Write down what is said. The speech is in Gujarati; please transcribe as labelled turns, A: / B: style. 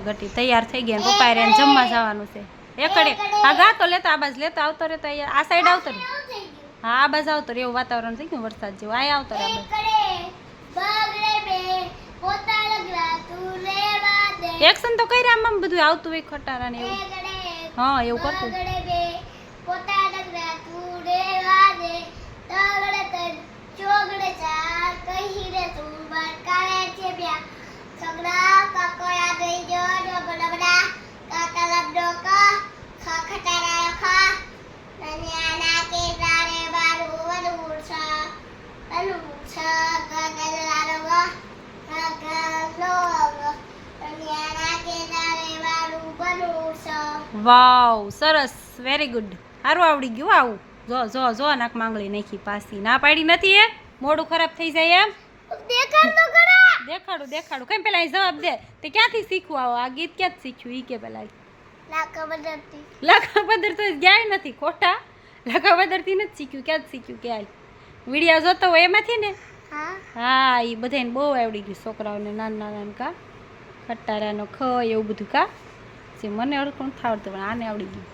A: ગટી તૈયાર થઈ ગયા પપ્પા રે જમવા જવાનું છે. એકડે હા, ગા તો લેતો, આ બાજુ લેતો, આવતો રે તૈયાર આ સાઈડ આવતો રે હા, આ બાજુ આવતો રે એવું વાતાવરણ થઈ ગયું વરસાદ જેવું. આ આવતો રે એક્શન તો કર્યા આમ બધું આવતું હોય ખટારા ને એવું. હા, એવું કરતું. વાવ સરસ વેરી ગુડ સારું આવડી ગયું આવું. જો જો જો નાક માંગળી નાખી પાસી ના પાડી નથી એ? મોઢું ખરાબ થઈ જાય એમ? દેખાડું દેખાડું. કઈ પેલા જવાબ દે? તે ક્યાંથી શીખવું આવો? આ ગીત ક્યાંથી શીખ્યું ઈ કે પેલા લખા પદર તો ગયા નથી ખોટા. લખા પદરથી નથી શીખ્યું ક્યાં શીખ્યું ક્યાંય વિડીયા જોતો હોય એમાંથી ને? હા. એ બધાને બહુ આવડી ગયું છોકરાઓને નાના નાના કા? ખટારાનો ખ એવું બધું કા? જે મને અડકણ થાવડતું પણ આને આવડી ગયું?